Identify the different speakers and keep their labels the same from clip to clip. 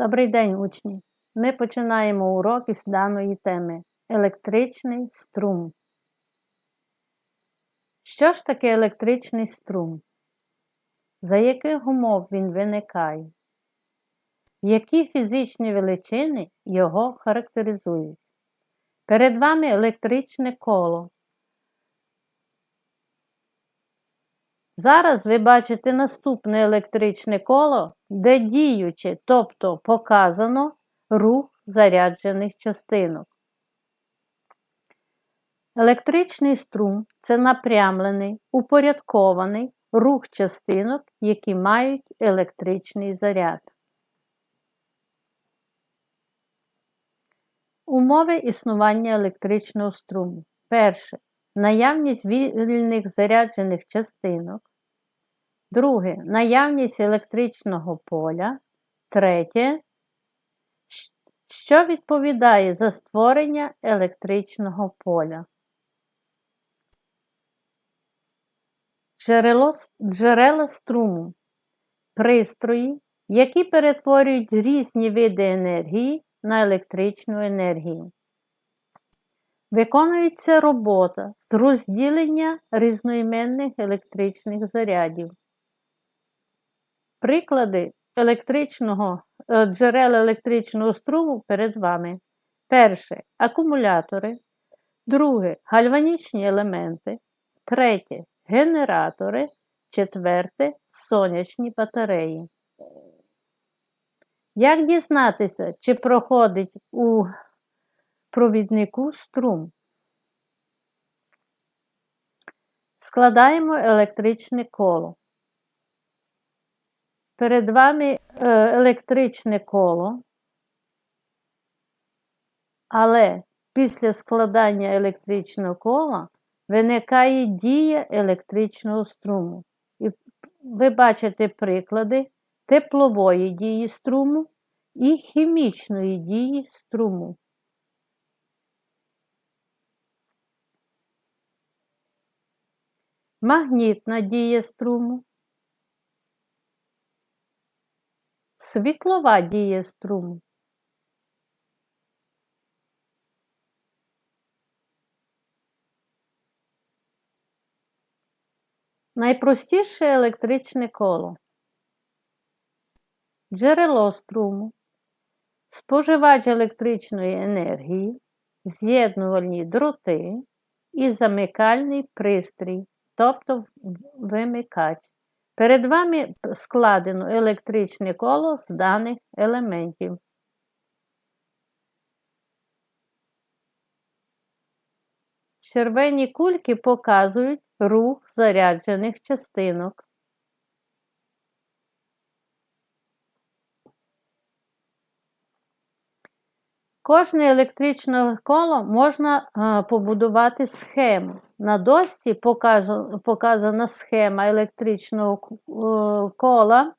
Speaker 1: Добрий день, учні! Ми починаємо урок із даної теми електричний струм. Що ж таке електричний струм? За яких умов він виникає? Які фізичні величини його характеризують? Перед вами електричне коло. Зараз ви бачите наступне електричне коло, де діюче, тобто показано рух заряджених частинок. Електричний струм це напрямлений, упорядкований рух частинок, які мають електричний заряд. Умови існування електричного струму. Перше. Наявність вільних заряджених частинок. Друге наявність електричного поля. Третє. Що відповідає за створення електричного поля? Джерело, Джерела струму. Пристрої, які перетворюють різні види енергії на електричну енергію. Виконується робота з розділення різноіменних електричних зарядів. Приклади електричного, е, джерел електричного струму перед вами. Перше акумулятори. Друге гальванічні елементи. Третє генератори. Четверте сонячні батареї. Як дізнатися, чи проходить у провіднику струм? Складаємо електричне коло. Перед вами е, електричне коло, але після складання електричного кола виникає дія електричного струму. І ви бачите приклади теплової дії струму і хімічної дії струму. Магнітна дія струму. Світлова дія струму. Найпростіше електричне коло. Джерело струму, споживач електричної енергії, з'єднувальні дроти і замикальний пристрій, тобто вимикач. Перед вами складено електричне коло з даних елементів. Червені кульки показують рух заряджених частинок. Кожне електричне коло можна побудувати схему. На досці показана схема електричного кола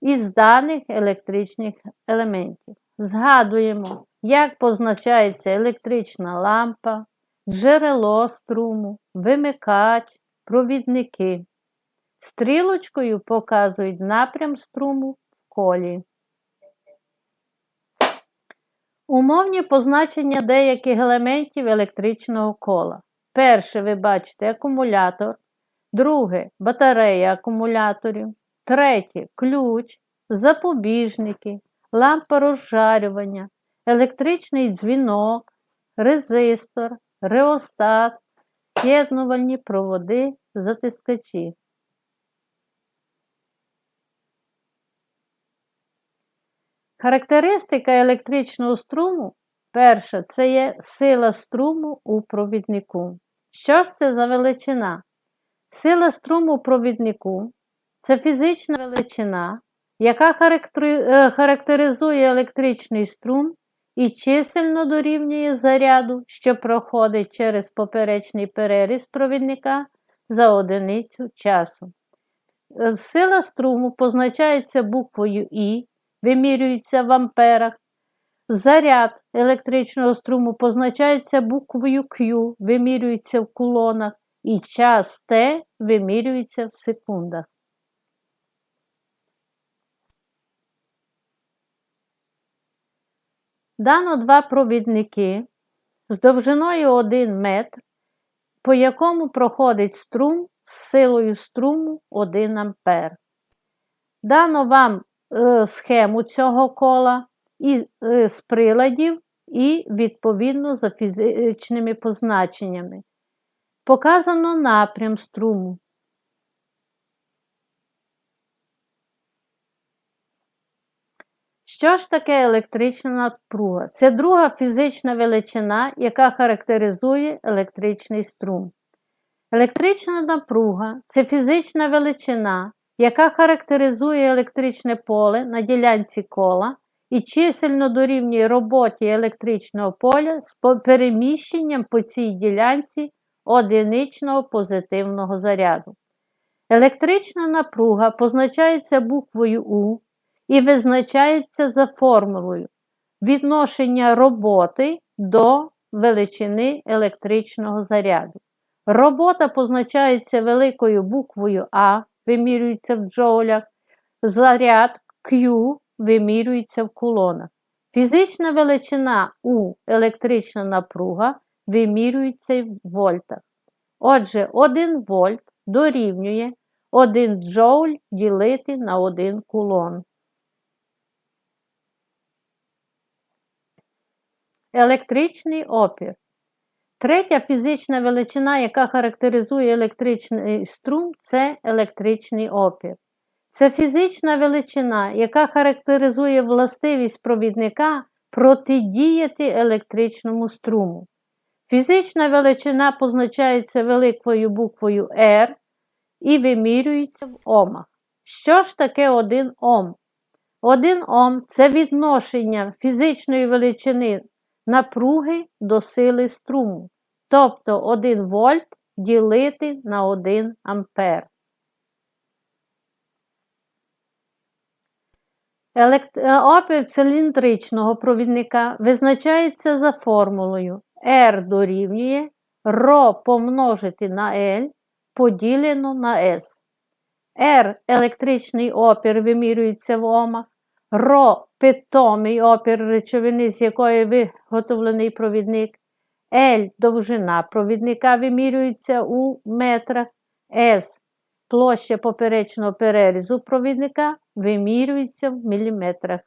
Speaker 1: із даних електричних елементів. Згадуємо, як позначається електрична лампа, джерело струму, вимикач, провідники. Стрілочкою показують напрям струму в колі. Умовні позначення деяких елементів електричного кола. Перше, ви бачите акумулятор, друге батарея акумуляторів, третє ключ, запобіжники, лампа розжарювання, електричний дзвінок, резистор, реостат, з'єднувальні проводи, затискачі. Характеристика електричного струму перша це є сила струму у провіднику. Що ж це за величина? Сила струму у провіднику це фізична величина, яка е, характеризує електричний струм і чисельно дорівнює заряду, що проходить через поперечний переріз провідника за одиницю часу. Е, сила струму позначається буквою І вимірюється в амперах. Заряд електричного струму позначається буквою Q, вимірюється в кулонах, і час T вимірюється в секундах. Дано два провідники з довжиною 1 метр, по якому проходить струм з силою струму 1 ампер. Дано вам схему цього кола і, е, з приладів і відповідно за фізичними позначеннями. Показано напрям струму. Що ж таке електрична напруга? Це друга фізична величина, яка характеризує електричний струм. Електрична напруга це фізична величина, яка характеризує електричне поле на ділянці кола і чисельно дорівнює роботі електричного поля з переміщенням по цій ділянці одиничного позитивного заряду. Електрична напруга позначається буквою У і визначається за формулою відношення роботи до величини електричного заряду. Робота позначається великою буквою А, вимірюється в джоулях, заряд Q вимірюється в кулонах. Фізична величина У електрична напруга вимірюється в вольтах. Отже, 1 вольт дорівнює 1 джоуль ділити на 1 кулон. Електричний опір. Третя фізична величина, яка характеризує електричний струм, це електричний опір. Це фізична величина, яка характеризує властивість провідника протидіяти електричному струму. Фізична величина позначається великою буквою R і вимірюється в омах. Що ж таке 1 Ом? 1 Ом це відношення фізичної величини напруги до сили струму, тобто 1 вольт ділити на 1 ампер. Е, опір циліндричного провідника визначається за формулою R дорівнює ρ помножити на L поділено на S. R електричний опір вимірюється в омах, ро питомий опір речовини, з якої виготовлений провідник, L довжина провідника вимірюється у метрах, S площа поперечного перерізу провідника вимірюється в міліметрах.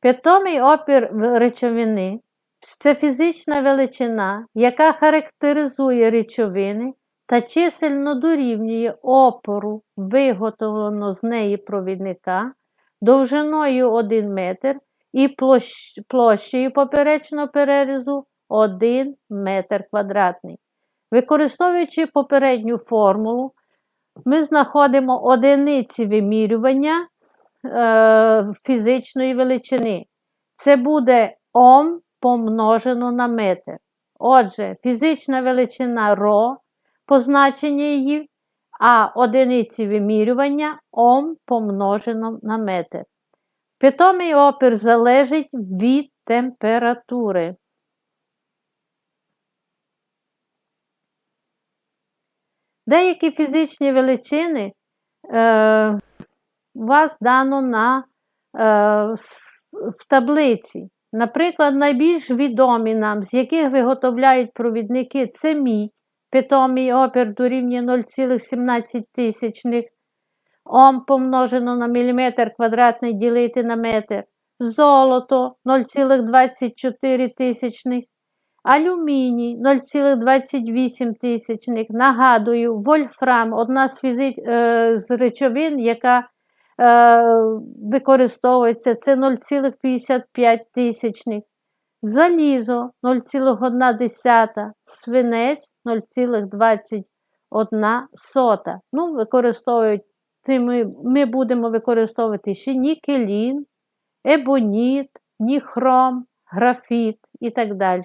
Speaker 1: Питомий опір речовини це фізична величина, яка характеризує речовини та чисельно дорівнює опору виготовлено з неї провідника довжиною 1 метр і площею поперечного перерізу 1 метр квадратний. Використовуючи попередню формулу, ми знаходимо одиниці вимірювання е, фізичної величини. Це буде Ом помножено на метр. Отже, фізична величина ро позначення її, а одиниці вимірювання Ом помножено на метр. Питомий опір залежить від температури. Деякі фізичні величини е, вас дано на, е, в таблиці. Наприклад, найбільш відомі нам, з яких виготовляють провідники, це мідь, питомий опір дорівнює 0,17 тисячних, Ом помножено на міліметр квадратний ділити на метр, золото 0,24 тисячних, алюміній 0,28 тисячних. Нагадую, вольфрам одна з фізи... Е, з речовин, яка е, використовується, це 0,55 тисячних. Залізо 0,1, свинець 0,21. Ну, використовують, ми, ми будемо використовувати ще нікелін, ебоніт, ніхром, графіт і так далі.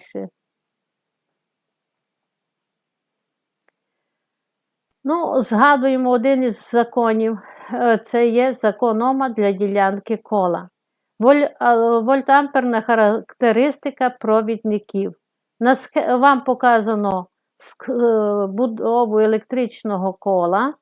Speaker 1: Ну, Згадуємо один із законів. Е, це є закон Ома для ділянки кола. Воль, Вольтамперна характеристика провідників. Вам показано е, будову електричного кола.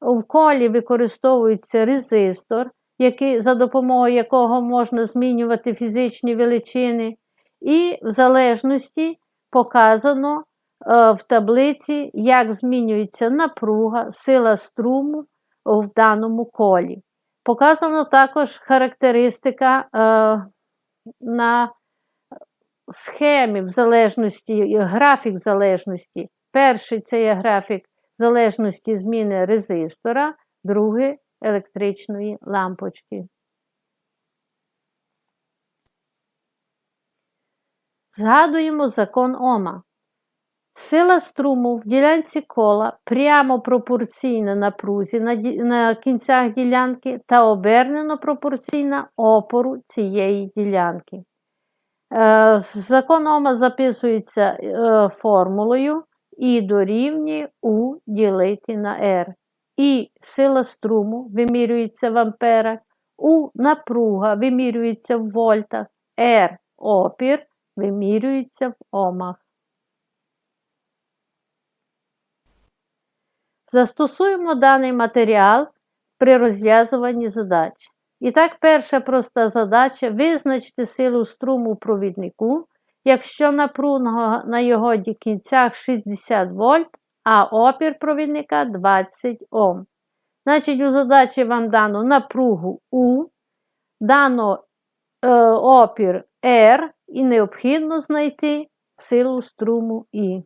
Speaker 1: В колі використовується резистор, який, за допомогою якого можна змінювати фізичні величини, і в залежності показано е, в таблиці, як змінюється напруга, сила струму в даному колі. Показано також характеристика е, на схемі в залежності, графік залежності. Перший це є графік залежності зміни резистора, другий електричної лампочки. Згадуємо закон Ома. Сила струму в ділянці кола прямо пропорційна напрузі на, на кінцях ділянки та обернено пропорційна опору цієї ділянки. Е, закон Ома записується е, формулою І дорівнює У ділити на R. І сила струму вимірюється в амперах, У напруга вимірюється в вольтах, R опір вимірюється в омах. Застосуємо даний матеріал при розв'язуванні задач. І так, перша проста задача визначити силу струму провіднику, якщо напруга на його кінцях 60 вольт, а опір провідника 20 Ом. Значить, у задачі вам дано напругу У, дано е, опір R і необхідно знайти силу струму І.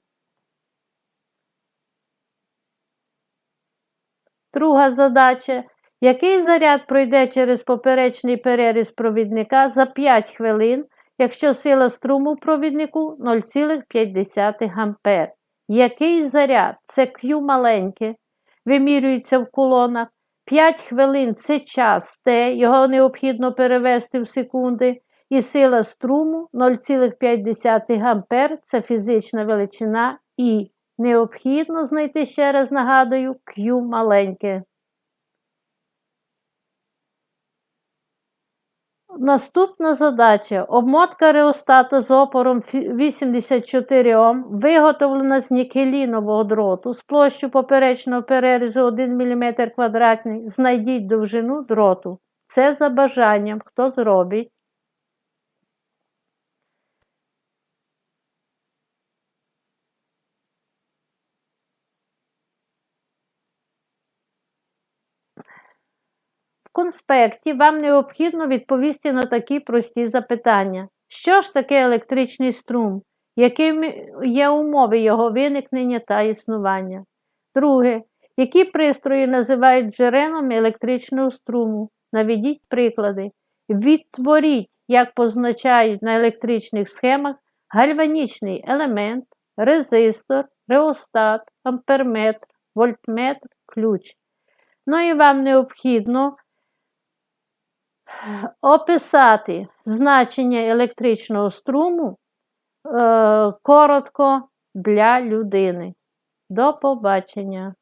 Speaker 1: Друга задача. Який заряд пройде через поперечний переріз провідника за 5 хвилин, якщо сила струму в провіднику 0,5 А? Який заряд це Q маленьке, вимірюється в колонах. 5 хвилин це час Т, його необхідно перевести в секунди. І сила струму 0,5 А це фізична величина І. Необхідно знайти, ще раз нагадую, Q маленьке. Наступна задача. Обмотка реостата з опором 84 Ом виготовлена з нікелінового дроту з площу поперечного перерізу 1 мм квадратний. Знайдіть довжину дроту. Це за бажанням, хто зробить. Конспекті вам необхідно відповісти на такі прості запитання. Що ж таке електричний струм? Які є умови його виникнення та існування? Друге, які пристрої називають джерелом електричного струму? Наведіть приклади. Відтворіть, як позначають на електричних схемах, гальванічний елемент, резистор, реостат, амперметр, вольтметр, ключ. Ну і вам необхідно описати значення електричного струму е, коротко для людини. До побачення!